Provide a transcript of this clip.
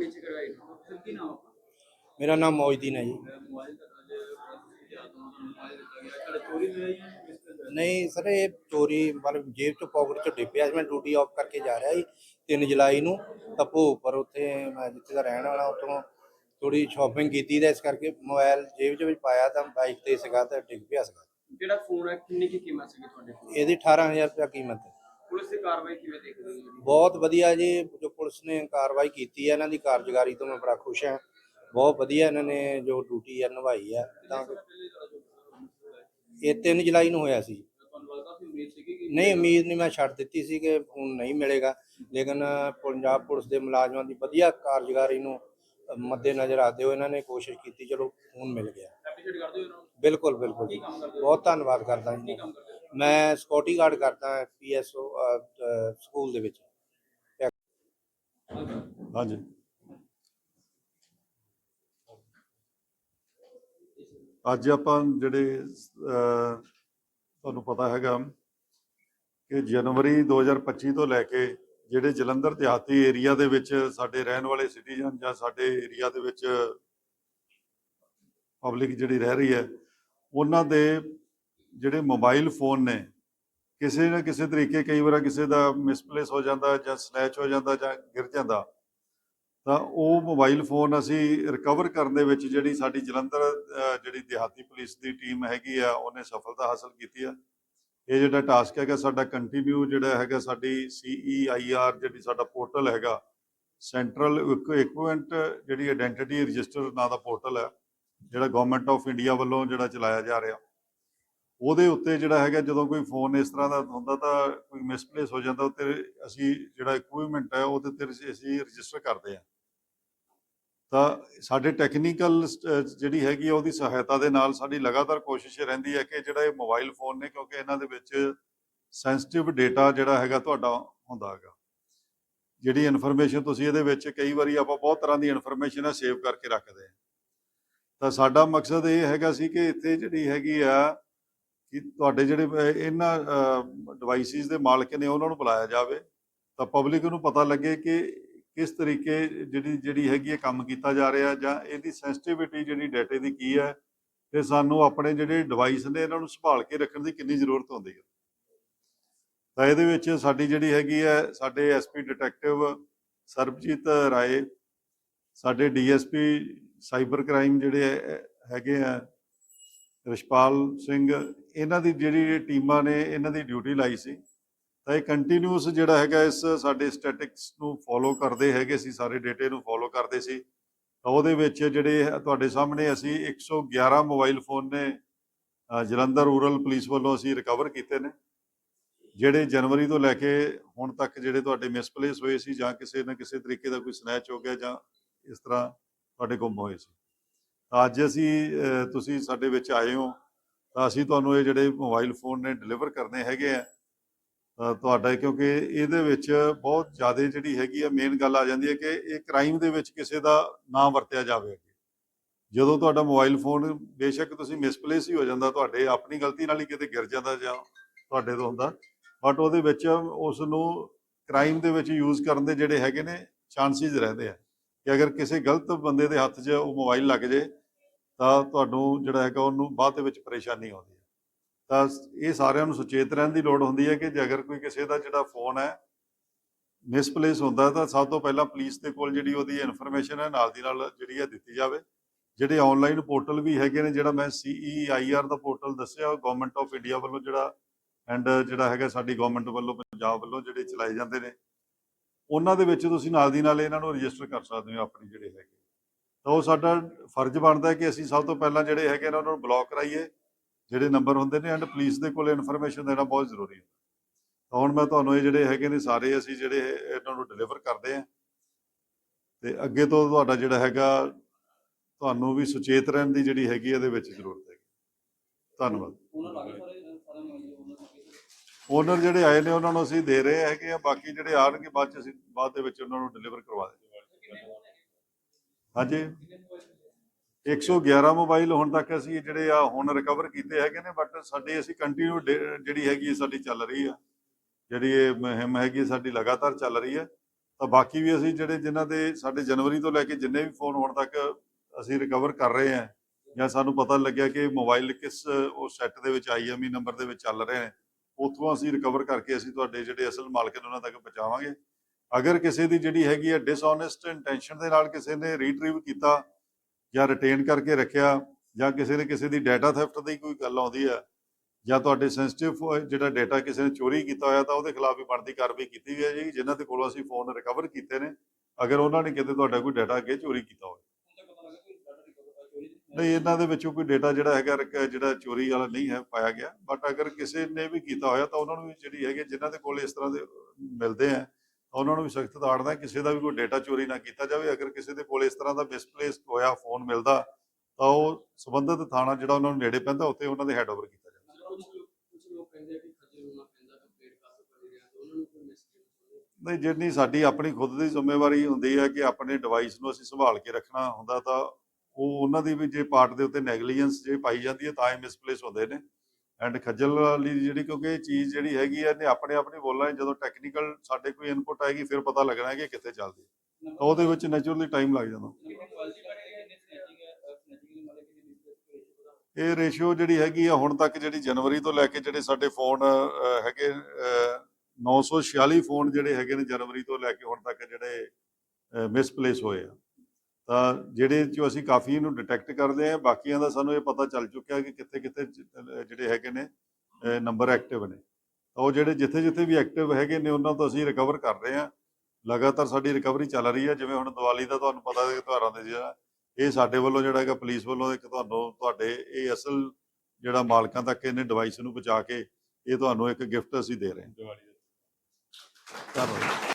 ਕੀ ਨਾਮ ਆਪਣਾ ਮੇਰਾ ਨਾਮ ਮੌਜਦੀਨ ਹੈ ਜੀ। ਮੋਬਾਈਲ ਦਾ ਅੱਜ ਯਾਦ ਤੋਂ ਮੋਬਾਈਲ ਦਿੱਤਾ ਗਿਆ ਕਦੇ ਚੋਰੀ ਹੋਈ ਜਾਂ ਕਿਸ ਤਰ੍ਹਾਂ ਨਹੀਂ ਸਰ ਇਹ ਚੋਰੀ ਮਤਲਬ ਜੇਬ ਚੋਂ ਪਾਕਟ ਚੋਂ ਡਿੱਪਿਆ ਸੀ। ਮੈਂ ਡਿਊਟੀ ਆਫ ਕਰਕੇ ਜਾ ਰਿਹਾ ਸੀ 3 ਜੁਲਾਈ ਨੂੰ ਤਾਂ ਭੋਗਪੁਰ ਉੱਥੇ ਮੈਂ ਜਿੱਥੇ ਦਾ ਰਹਿਣ ਵਾਲਾ ਉੱਥੋਂ ਥੋੜੀ ਸ਼ਾਪਿੰਗ ਕੀਤੀ ਤਾਂ ਇਸ ਕਰਕੇ ਮੋਬਾਈਲ ਜੇਬ 'ਚ ਵਿੱਚ ਪਾਇਆ ਤਾਂ ਬਾਈਕ ਤੇ ਸੀਗਾ ਤਾਂ ਡਿੱਗ ਪਿਆ ਸੀਗਾ। ਜਿਹੜਾ ਫੋਨ ਹੈ ਕਿੰਨੀ ਕੀ ਕੀਮਤ ਸੀਗੀ ਤੁਹਾਡੇ ਕੋਲ? ਇਹਦੀ 18000 ਰੁਪਏ ਕੀਮਤ ਹੈ। ਪੁਲਿਸ ਦੀ ਕਾਰਵਾਈ ਕਿਵੇਂ ਦੇਖਦੇ ਹੋ? ਬਹੁਤ ਵਧੀਆ ਜੀ ਜੋ ਪੁਲਿਸ ਨੇ ਕਾਰਵਾਈ ਕੀਤੀ ਹੈ ਇਹਨਾਂ ਦੀ ਕਾਰਜਕਾਰੀ ਤੋਂ ਮੈਂ ਬੜਾ ਖੁਸ਼ ਹਾਂ। ਬਹੁਤ ਵਧੀਆ ਇਹਨਾਂ ਨੇ ਜੋ ਡਿਊਟੀ ਹੈ ਨਿਭਾਈ ਹੈ ਤਾਂ ਇਹ 3 ਜੁਲਾਈ ਨੂੰ ਹੋਇਆ ਸੀ। ਨਹੀਂ ਉਮੀਦ ਨਹੀਂ ਮੈਂ ਛੱਡ ਦਿੱਤੀ ਸੀ ਕਿ ਫੋਨ ਨਹੀਂ ਮਿਲੇਗਾ। ਲੇਕਿਨ ਪੰਜਾਬ ਪੁਲਿਸ ਦੇ ਮੁਲਾਜ਼ਮਾਂ ਦੀ ਵਧੀਆ ਕਾਰਜਕਾਰੀ ਨੂੰ ਮੱਦੇ ਨਜ਼ਰ ਰੱਖਦੇ ਹੋਏ ਇਹਨਾਂ ਨੇ ਕੋਸ਼ਿਸ਼ ਕੀਤੀ ਚਲੋ ਫੋਨ ਮਿਲ ਗਿਆ। ਹੋ ਬਿਲਕੁਲ ਬਿਲਕੁਲ ਬਹੁਤ ਧੰਨਵਾਦ ਕਰਦਾ ਜੀ। ਹੋ? ਮੈਂ ਸਕਿਉਰਟੀ ਗਾਰਡ ਕਰਦਾ ਪੀਐਸਓ ਸਕੂਲ ਦੇ ਵਿੱਚ। ਹਾਂਜੀ। ਅੱਜ ਆਪਾਂ ਜਿਹੜੇ ਅਹ, ਤੁਹਾਨੂੰ ਪਤਾ ਹੈਗਾ ਕਿ ਜਨਵਰੀ 2025 ਤੋਂ ਲੈ ਕੇ ਜਿਹੜੇ ਜਲੰਧਰ ਦਿਹਾਤੀ ਏਰੀਆ ਦੇ ਵਿੱਚ ਸਾਡੇ ਰਹਿਣ ਵਾਲੇ ਸਿਟੀਜ਼ਨ ਜਾਂ ਸਾਡੇ ਏਰੀਆ ਦੇ ਵਿੱਚ ਪਬਲਿਕ ਜਿਹੜੀ ਰਹਿ ਰਹੀ ਹੈ ਉਹਨਾਂ ਦੇ ਜਿਹੜੇ ਮੋਬਾਈਲ ਫੋਨ ਨੇ ਕਿਸੇ ਨਾ ਕਿਸੇ ਤਰੀਕੇ ਕਈ ਵਾਰ ਕਿਸੇ ਦਾ ਮਿਸਪਲੇਸ ਹੋ ਜਾਂਦਾ ਜਾਂ ਸਨੈਚ ਹੋ ਜਾਂਦਾ ਜਾਂ ਗਿਰ ਜਾਂਦਾ, ਤਾਂ ਉਹ ਮੋਬਾਈਲ ਫੋਨ ਅਸੀਂ ਰਿਕਵਰ ਕਰਨ ਦੇ ਵਿੱਚ ਜਿਹੜੀ ਸਾਡੀ ਜਲੰਧਰ ਜਿਹੜੀ ਦਿਹਾਤੀ ਪੁਲਿਸ ਦੀ ਟੀਮ ਹੈਗੀ ਆ, ਉਹਨੇ ਸਫਲਤਾ ਹਾਸਲ ਕੀਤੀ ਆ। ਇਹ ਜਿਹੜਾ ਟਾਸਕ ਹੈਗਾ ਸਾਡਾ ਕੰਟੀਨਿਊ ਜਿਹੜਾ ਹੈਗਾ ਸਾਡੀ CEIR ਜਿਹੜੀ ਸਾਡਾ ਪੋਰਟਲ ਹੈਗਾ ਸੈਂਟਰਲ ਇਕਵਿਪਮੈਂਟ ਜਿਹੜੀ ਆਇਡੈਂਟੀਟੀ ਰਜਿਸਟਰ ਨਾਂ ਦਾ ਪੋਰਟਲ ਹੈ ਜਿਹੜਾ ਗਵਰਨਮੈਂਟ ਆਫ ਇੰਡੀਆ ਵੱਲੋਂ ਜਿਹੜਾ ਚਲਾਇਆ ਜਾ ਰਿਹਾ। ਉਹਦੇ ਉੱਤੇ ਜਿਹੜਾ ਹੈਗਾ, ਜਦੋਂ ਕੋਈ ਫੋਨ ਇਸ ਤਰ੍ਹਾਂ ਦਾ ਹੁੰਦਾ ਤਾਂ ਕੋਈ ਮਿਸਪਲੇਸ ਹੋ ਜਾਂਦਾ ਉੱਤੇ ਅਸੀਂ ਜਿਹੜਾ ਇਕਵਿਪਮੈਂਟ ਹੈ, ਉਹਦੇ ਤੇ ਅਸੀਂ ਰਜਿਸਟਰ ਕਰਦੇ ਹਾਂ। ਤਾਂ ਸਾਡੇ ਟੈਕਨੀਕਲ ਜਿਹੜੀ ਹੈਗੀ ਆ, ਉਹਦੀ ਸਹਾਇਤਾ ਦੇ ਨਾਲ ਸਾਡੀ ਲਗਾਤਾਰ ਕੋਸ਼ਿਸ਼ ਰਹਿੰਦੀ ਹੈ ਕਿ ਜਿਹੜਾ ਇਹ ਮੋਬਾਈਲ ਫੋਨ ਨੇ, ਕਿਉਂਕਿ ਇਹਨਾਂ ਦੇ ਵਿੱਚ ਸੈਂਸਿਟਿਵ ਡੇਟਾ ਜਿਹੜਾ ਹੈਗਾ ਤੁਹਾਡਾ ਹੁੰਦਾ ਹੈਗਾ। ਜਿਹੜੀ ਇਨਫੋਰਮੇਸ਼ਨ ਤੁਸੀਂ ਇਹਦੇ ਵਿੱਚ ਕਈ ਵਾਰੀ ਆਪਾਂ ਬਹੁਤ ਤਰ੍ਹਾਂ ਦੀ ਇਨਫੋਰਮੇਸ਼ਨ ਹੈ ਸੇਵ ਕਰਕੇ ਰੱਖਦੇ ਹਾਂ। ਤਾਂ ਸਾਡਾ ਮਕਸਦ ਇਹ ਹੈਗਾ ਸੀ ਕਿ ਇੱਥੇ ਜਿਹੜੀ ਹੈਗੀ ਆ ਕਿ ਤੁਹਾਡੇ ਜਿਹੜੇ ਇਹਨਾਂ ਡਿਵਾਈਸਿਸ ਦੇ ਮਾਲਕ ਨੇ ਉਹਨਾਂ ਨੂੰ ਬੁਲਾਇਆ ਜਾਵੇ, ਤਾਂ ਪਬਲਿਕ ਨੂੰ ਪਤਾ ਲੱਗੇ ਕਿ ਕਿਸ ਤਰੀਕੇ ਜਿਹੜੀ ਜਿਹੜੀ ਹੈਗੀ ਹੈ ਕੰਮ ਕੀਤਾ ਜਾ ਰਿਹਾ ਜਾਂ ਇਹਦੀ ਸੈਂਸਿਟੀਵਿਟੀ ਜਿਹੜੀ ਡਾਟੇ ਦੀ ਕੀ ਹੈ, ਤੇ ਸਾਨੂੰ ਆਪਣੇ ਜਿਹੜੇ ਡਿਵਾਈਸ ਨੇ ਇਹਨਾਂ ਨੂੰ ਸੰਭਾਲ ਕੇ ਰੱਖਣ ਦੀ ਕਿੰਨੀ ਜ਼ਰੂਰਤ ਹੁੰਦੀ ਹੈ। ਤਾਂ ਇਹਦੇ ਵਿੱਚ ਸਾਡੀ ਜਿਹੜੀ ਹੈਗੀ ਹੈ, ਸਾਡੇ ਐਸਪੀ ਡਿਟੈਕਟਿਵ ਸਰਬਜੀਤ ਰਾਏ, ਸਾਡੇ ਡੀਐਸਪੀ ਸਾਈਬਰ ਕ੍ਰਾਈਮ ਜਿਹੜੇ ਹੈਗੇ ਆ ਰਿਸ਼ਪਾਲ ਸਿੰਘ, ਇਹਨਾਂ ਦੀ ਜਿਹੜੀ ਟੀਮਾਂ ਨੇ, ਇਹਨਾਂ ਦੀ ਡਿਊਟੀ ਲਾਈ ਸੀ। ਤਾਂ ਇਹ ਕੰਟੀਨਿਊਸ ਜਿਹੜਾ ਹੈਗਾ ਇਸ ਸਾਡੇ ਸਟੈਟਿਕਸ ਨੂੰ ਫੋਲੋ ਕਰਦੇ ਹੈਗੇ ਸੀ, ਸਾਰੇ ਡੇਟੇ ਨੂੰ ਫੋਲੋ ਕਰਦੇ ਸੀ। ਤਾਂ ਉਹਦੇ ਵਿੱਚ ਜਿਹੜੇ ਤੁਹਾਡੇ ਸਾਹਮਣੇ ਅਸੀਂ 111 ਮੋਬਾਈਲ ਫੋਨ ਨੇ ਜਲੰਧਰ ਰੂਰਲ ਪੁਲਿਸ ਵੱਲੋਂ ਅਸੀਂ ਰਿਕਵਰ ਕੀਤੇ ਨੇ। ਜਿਹੜੇ ਜਨਵਰੀ ਤੋਂ ਲੈ ਕੇ ਹੁਣ ਤੱਕ ਜਿਹੜੇ ਤੁਹਾਡੇ ਮਿਸਪਲੇਸ ਹੋਏ ਸੀ ਜਾਂ ਕਿਸੇ ਨਾ ਕਿਸੇ ਤਰੀਕੇ ਦਾ ਕੋਈ ਸਨੈਚ ਹੋ ਗਿਆ ਜਾਂ ਇਸ ਤਰ੍ਹਾਂ ਤੁਹਾਡੇ ਗੁੰਮ ਹੋਏ ਸੀ। ਅੱਜ ਅਸੀਂ ਤੁਸੀਂ ਸਾਡੇ ਵਿੱਚ ਆਏ ਹੋ, ਤਾਂ ਅਸੀਂ ਤੁਹਾਨੂੰ ਇਹ ਜਿਹੜੇ ਮੋਬਾਈਲ ਫੋਨ ਨੇ ਡਿਲੀਵਰ ਕਰਨੇ ਹੈਗੇ ਆ ਤੁਹਾਡਾ ਕਿਉਂਕਿ ਇਹਦੇ ਵਿੱਚ ਬਹੁਤ ਜ਼ਿਆਦਾ ਜਿਹੜੀ ਹੈਗੀ ਆ ਮੇਨ ਗੱਲ ਆ ਜਾਂਦੀ ਹੈ ਕਿ ਇਹ ਕ੍ਰਾਈਮ ਦੇ ਵਿੱਚ ਕਿਸੇ ਦਾ ਨਾਮ ਵਰਤਿਆ ਜਾਵੇ ਜਦੋਂ ਤੁਹਾਡਾ ਮੋਬਾਈਲ ਫੋਨ ਬੇਸ਼ੱਕ ਤੁਸੀਂ ਮਿਸਪਲੇਸ ਹੀ ਹੋ ਜਾਂਦਾ, ਤੁਹਾਡੇ ਆਪਣੀ ਗਲਤੀ ਨਾਲ ਹੀ ਕਿਤੇ ਗਿਰ ਜਾਂਦਾ ਜਾਂ ਤੁਹਾਡੇ ਤੋਂ ਹੁੰਦਾ ਬਟ ਉਹਦੇ ਵਿੱਚ ਉਸ ਨੂੰ ਕ੍ਰਾਈਮ ਦੇ ਵਿੱਚ ਯੂਜ਼ ਕਰਨ ਦੇ ਜਿਹੜੇ ਹੈਗੇ ਨੇ ਚਾਂਸਿਸ ਰਹਿੰਦੇ ਆ ਕਿ ਅਗਰ ਕਿਸੇ ਗਲਤ ਬੰਦੇ ਦੇ ਹੱਥ 'ਚ ਉਹ ਮੋਬਾਈਲ ਲੱਗ ਜੇ ਤਾਂ ਤੁਹਾਨੂੰ ਜਿਹੜਾ ਹੈਗਾ ਉਹਨੂੰ ਬਾਅਦ ਦੇ ਵਿੱਚ ਪਰੇਸ਼ਾਨੀ ਆਉਂਦੀ ਹੈ। ਤਾਂ ਇਹ ਸਾਰਿਆਂ ਨੂੰ ਸੁਚੇਤ ਰਹਿਣ ਦੀ ਲੋੜ ਹੁੰਦੀ ਹੈ ਕਿ ਜੇ ਅਗਰ ਕੋਈ ਕਿਸੇ ਦਾ ਜਿਹੜਾ ਫੋਨ ਹੈ ਮਿਸਪਲੇਸ ਹੁੰਦਾ ਤਾਂ ਸਭ ਤੋਂ ਪਹਿਲਾਂ ਪੁਲਿਸ ਦੇ ਕੋਲ ਜਿਹੜੀ ਉਹਦੀ ਇਨਫੋਰਮੇਸ਼ਨ ਹੈ, ਨਾਲ ਦੀ ਨਾਲ ਜਿਹੜੀ ਹੈ ਦਿੱਤੀ ਜਾਵੇ। ਜਿਹੜੇ ਆਨਲਾਈਨ ਪੋਰਟਲ ਵੀ ਹੈਗੇ ਨੇ, ਜਿਹੜਾ ਮੈਂ CEIR ਦਾ ਪੋਰਟਲ ਦੱਸਿਆ, ਉਹ ਗਵਰਨਮੈਂਟ ਆਫ ਇੰਡੀਆ ਵੱਲੋਂ ਜਿਹੜਾ ਐਂਡ ਜਿਹੜਾ ਹੈਗਾ ਸਾਡੀ ਗਵਰਨਮੈਂਟ ਵੱਲੋਂ, ਪੰਜਾਬ ਵੱਲੋਂ ਜਿਹੜੇ ਚਲਾਏ ਜਾਂਦੇ ਨੇ। ਉਹਨਾਂ ਦੇ ਵਿੱਚ ਤੁਸੀਂ ਨਾਲ ਦੀ ਨਾਲ ਇਹਨਾਂ ਨੂੰ ਰਜਿਸਟਰ ਕਰ ਸਕਦੇ ਹੋ, ਆਪਣੀ ਜਿਹੜੇ ਹੈਗੇ। ਤਾਂ ਉਹ ਸਾਡਾ ਫਰਜ਼ ਬਣਦਾ ਹੈ ਕਿ ਅਸੀਂ ਸਭ ਤੋਂ ਪਹਿਲਾਂ ਜਿਹੜੇ ਹੈਗੇ ਨੇ ਉਹਨਾਂ ਨੂੰ ਬਲੌਕ ਕਰਾਈਏ ਜਿਹੜੇ ਨੰਬਰ ਹੁੰਦੇ ਨੇ ਐਂਡ ਪੁਲਿਸ ਦੇ ਕੋਲ ਇਨਫੋਰਮੇਸ਼ਨ ਦੇਣਾ ਬਹੁਤ ਜ਼ਰੂਰੀ ਹੈ। ਤਾਂ ਹੁਣ ਮੈਂ ਤੁਹਾਨੂੰ ਇਹ ਜਿਹੜੇ ਹੈਗੇ ਨੇ ਸਾਰੇ ਅਸੀਂ ਜਿਹੜੇ ਇਹਨਾਂ ਨੂੰ ਡਿਲੀਵਰ ਕਰਦੇ ਆ ਤੇ ਅੱਗੇ ਤੋਂ ਤੁਹਾਡਾ ਜਿਹੜਾ ਹੈਗਾ ਤੁਹਾਨੂੰ ਵੀ ਸੁਚੇਤ ਰਹਿਣ ਦੀ ਜਿਹੜੀ ਹੈਗੀ ਇਹਦੇ ਵਿੱਚ ਜ਼ਰੂਰਤ ਹੈ ਧੰਨਵਾਦ। ਓਨਰ ਜਿਹੜੇ ਆਏ ਨੇ ਉਹਨਾਂ ਨੂੰ ਅਸੀਂ ਦੇ ਰਹੇ ਹੈਗੇ ਆ ਬਾਕੀ ਜਿਹੜੇ ਆਣਗੇ ਬਾਅਦ ਚ ਅਸੀਂ ਬਾਅਦ ਦੇ ਵਿੱਚ ਉਹਨਾਂ ਨੂੰ ਡਿਲੀਵਰ ਕਰਵਾ ਦੇਵਾਂਗੇ ਹਾਂਜੀ 111 ਮੋਬਾਈਲ ਹੁਣ ਤੱਕ ਅਸੀਂ ਜਿਹੜੇ ਆ ਹੁਣ ਰਿਕਵਰ ਕੀਤੇ ਹੈਗੇ ਨੇ ਬਟ ਸਾਡੇ ਅਸੀਂ ਕੰਟੀਨਿਊ ਜਿਹੜੀ ਹੈਗੀ ਸਾਡੀ ਚੱਲ ਰਹੀ ਆ। ਜਿਹੜੀ ਇਹ ਮੁਹਿੰਮ ਹੈਗੀ ਸਾਡੀ ਲਗਾਤਾਰ ਚੱਲ ਰਹੀ ਹੈ ਤਾਂ ਬਾਕੀ ਵੀ ਅਸੀਂ ਜਿਹੜੇ ਜਿਨ੍ਹਾਂ ਦੇ ਸਾਡੇ ਜਨਵਰੀ ਤੋਂ ਲੈ ਕੇ ਜਿੰਨੇ ਵੀ ਫੋਨ ਹੁਣ ਤੱਕ ਅਸੀਂ ਰਿਕਵਰ ਕਰ ਰਹੇ ਹਾਂ ਜਾਂ ਸਾਨੂੰ ਪਤਾ ਲੱਗਿਆ ਕਿ ਮੋਬਾਈਲ ਕਿਸ, ਉਹ ਸੈੱਟ ਦੇ ਵਿੱਚ ਆਈਐਮਈ ਨੰਬਰ ਦੇ ਵਿੱਚ ਚੱਲ ਰਹੇ ਨੇ, ਉੱਥੋਂ ਅਸੀਂ ਰਿਕਵਰ ਕਰਕੇ ਅਸੀਂ ਤੁਹਾਡੇ ਜਿਹੜੇ ਅਸਲ ਮਾਲਕ ਨੇ ਉਹਨਾਂ ਤੱਕ ਪਹੁੰਚਾਵਾਂਗੇ। ਅਗਰ ਕਿਸੇ ਦੀ ਜਿਹੜੀ ਹੈਗੀ ਹੈ ਡਿਸਓਨੈਸਟ ਇੰਟੈਂਸ਼ਨ ਦੇ ਨਾਲ ਕਿਸੇ ਨੇ ਰੀਟਰੀਵ ਕੀਤਾ ਜਾਂ ਰਿਟੇਨ ਕਰਕੇ ਰੱਖਿਆ ਜਾਂ ਕਿਸੇ ਨੇ ਕਿਸੇ ਦੀ ਡਾਟਾ ਥੈਫਟ ਦੀ ਕੋਈ ਗੱਲ ਆਉਂਦੀ ਹੈ ਜਾਂ ਤੁਹਾਡੇ ਸੈਂਸਿਟਿਵ ਜਿਹੜਾ ਡਾਟਾ ਕਿਸੇ ਨੇ ਚੋਰੀ ਕੀਤਾ ਹੋਇਆ ਤਾਂ ਉਹਦੇ ਖਿਲਾਫ ਵੀ ਬਣਦੀ ਕਾਰਵਾਈ ਕੀਤੀ ਗਈ ਹੈ ਜੀ, ਜਿਨ੍ਹਾਂ ਦੇ ਕੋਲੋਂ ਅਸੀਂ ਫੋਨ ਰਿਕਵਰ ਕੀਤੇ ਨੇ, ਅਗਰ ਉਹਨਾਂ ਨੇ ਕਿਤੇ ਤੁਹਾਡਾ ਕੋਈ ਡਾਟਾ ਅੱਗੇ ਚੋਰੀ ਕੀਤਾ ਹੋਵੇ। ਨਹੀਂ, ਇਹਨਾਂ ਦੇ ਵਿੱਚੋਂ ਕੋਈ ਡਾਟਾ ਜਿਹੜਾ ਹੈਗਾ ਜਿਹੜਾ ਚੋਰੀ ਵਾਲਾ ਨਹੀਂ ਹੈ, ਪਾਇਆ ਗਿਆ ਬਟ ਅਗਰ ਕਿਸੇ ਨੇ ਵੀ ਕੀਤਾ ਹੋਇਆ ਤਾਂ ਉਹਨਾਂ ਨੂੰ ਵੀ ਜਿਹੜੀ ਹੈਗੀ ਜਿਨ੍ਹਾਂ ਦੇ ਕੋਲ ਇਸ ਤਰ੍ਹਾਂ ਦੇ ਮਿਲਦੇ ਆ ਉਹਨਾਂ ਨੂੰ ਵੀ ਸਖਤ ਤਾੜਦਾ ਕਿਸੇ ਦਾ ਵੀ ਕੋਈ ਡਾਟਾ ਚੋਰੀ ਨਾ ਕੀਤਾ ਜਾਵੇ। ਅਗਰ ਕਿਸੇ ਦੇ ਕੋਲ ਇਸ ਤਰ੍ਹਾਂ ਦਾ ਮਿਸਪਲੇਸ ਹੋਇਆ ਫੋਨ ਮਿਲਦਾ ਤਾਂ ਉਹ ਸੰਬੰਧਿਤ ਥਾਣਾ ਜਿਹੜਾ ਉਹਨਾਂ ਨੂੰ ਨੇੜੇ ਪੈਂਦਾ ਉੱਥੇ ਉਹਨਾਂ ਦੇ ਹੈਂਡਓਵਰ ਕੀਤਾ ਜਾਵੇ। ਕੁਝ ਲੋਕ ਕੁਝ ਲੋਕ ਕਹਿੰਦੇ ਆ ਕਿ ਖੱਜਲ ਹੋਣਾ ਪੈਂਦਾ ਕੰਪਲੀਟ ਕਰ ਸਕਦੇ ਆ ਤੇ ਉਹਨਾਂ ਨੂੰ ਕੋਈ ਮੈਸੇਜ ਨਹੀਂ ਜਿੰਨੀ ਸਾਡੀ ਆਪਣੀ ਖੁਦ ਦੀ ਜ਼ਿੰਮੇਵਾਰੀ ਹੁੰਦੀ ਹੈ ਕਿ ਆਪਣੇ ਡਿਵਾਈਸ ਨੂੰ ਅਸੀਂ ਸੰਭਾਲ ਕੇ ਰੱਖਣਾ ਹੁੰਦਾ ਤਾਂ ਉਹ ਉਹਨਾਂ ਦੀ ਵੀ ਜੇ ਪਾਰਟ ਦੇ ਉੱਤੇ ਨੈਗਲੀਜੈਂਸ ਜੇ ਪਾਈ ਜਾਂਦੀ ਹੈ ਤਾਂ ਹੀ ਮਿਸਪਲੇਸ ਹੁੰਦੇ ਨੇ। ਐਂਡ ਖੱਜਲ ਵਾਲੀ ਜਿਹੜੀ ਕਿਉਂਕਿ ਇਹ ਚੀਜ਼ ਜਿਹੜੀ ਹੈਗੀ ਹੈ ਨੇ ਆਪਣੇ ਆਪ ਨਹੀਂ ਬੋਲਣਾ ਜਦੋਂ ਟੈਕਨੀਕਲ ਸਾਡੇ ਕੋਈ ਇਨਪੁਟ ਆਏਗੀ ਫਿਰ ਪਤਾ ਲੱਗਣਾ ਹੈ ਕਿ ਕਿੱਥੇ ਚੱਲਦੀ ਹੈ। ਤਾਂ ਉਹਦੇ ਵਿੱਚ ਨੈਚੁਰਲੀ ਟਾਈਮ ਲੱਗ ਜਾਂਦਾ। ਇਹ ਰੇਸ਼ੀਓ ਜਿਹੜੀ ਹੈਗੀ ਆ ਹੁਣ ਤੱਕ ਜਿਹੜੀ ਜਨਵਰੀ ਤੋਂ ਲੈ ਕੇ ਜਿਹੜੇ ਸਾਡੇ ਫੋਨ ਹੈਗੇ ਅਹ, 946 ਫੋਨ ਜਿਹੜੇ ਹੈਗੇ ਨੇ ਜਨਵਰੀ ਤੋਂ ਲੈ ਕੇ ਹੁਣ ਤੱਕ ਜਿਹੜੇ ਮਿਸਪਲੇਸ ਹੋਏ ਆ। ਤਾਂ ਜਿਹੜੇ ਚੋਂ ਅਸੀਂ ਕਾਫੀ ਇਹਨੂੰ ਡਿਟੈਕਟ ਕਰਦੇ ਆ ਬਾਕੀਆਂ ਦਾ ਸਾਨੂੰ ਇਹ ਪਤਾ ਚੱਲ ਚੁੱਕਿਆ ਕਿ ਕਿੱਥੇ ਕਿੱਥੇ ਜਿਹੜੇ ਹੈਗੇ ਨੇ ਨੰਬਰ ਐਕਟਿਵ ਨੇ। ਤਾਂ ਉਹ ਜਿਹੜੇ ਜਿੱਥੇ ਜਿੱਥੇ ਵੀ ਐਕਟਿਵ ਹੈਗੇ ਨੇ ਉਹਨਾਂ ਤੋਂ ਅਸੀਂ ਰਿਕਵਰ ਕਰ ਰਹੇ ਆ ਲਗਾਤਾਰ ਸਾਡੀ ਰਿਕਵਰੀ ਚੱਲ ਰਹੀ ਹੈ ਜਿਵੇਂ ਹੁਣ ਦੀਵਾਲੀ ਦਾ ਤੁਹਾਨੂੰ ਪਤਾ ਹੈ ਕਿ ਤਿਉਹਾਰਾਂ ਦੇ ਜਿਹੜਾ ਇਹ ਸਾਡੇ ਵੱਲੋਂ ਜਿਹੜਾ ਹੈਗਾ ਪੁਲਿਸ ਵੱਲੋਂ ਇੱਕ ਤੁਹਾਨੂੰ ਤੁਹਾਡੇ ਇਹ ਅਸਲ ਜਿਹੜਾ ਮਾਲਕਾਂ ਤੱਕ ਇਹਨੇ ਡਿਵਾਈਸ ਨੂੰ ਪਹੁੰਚਾ ਕੇ ਇਹ ਤੁਹਾਨੂੰ ਇੱਕ ਗਿਫਟ ਅਸੀਂ ਦੇ ਰਹੇ ਹਾਂ। ਧੰਨਵਾਦ।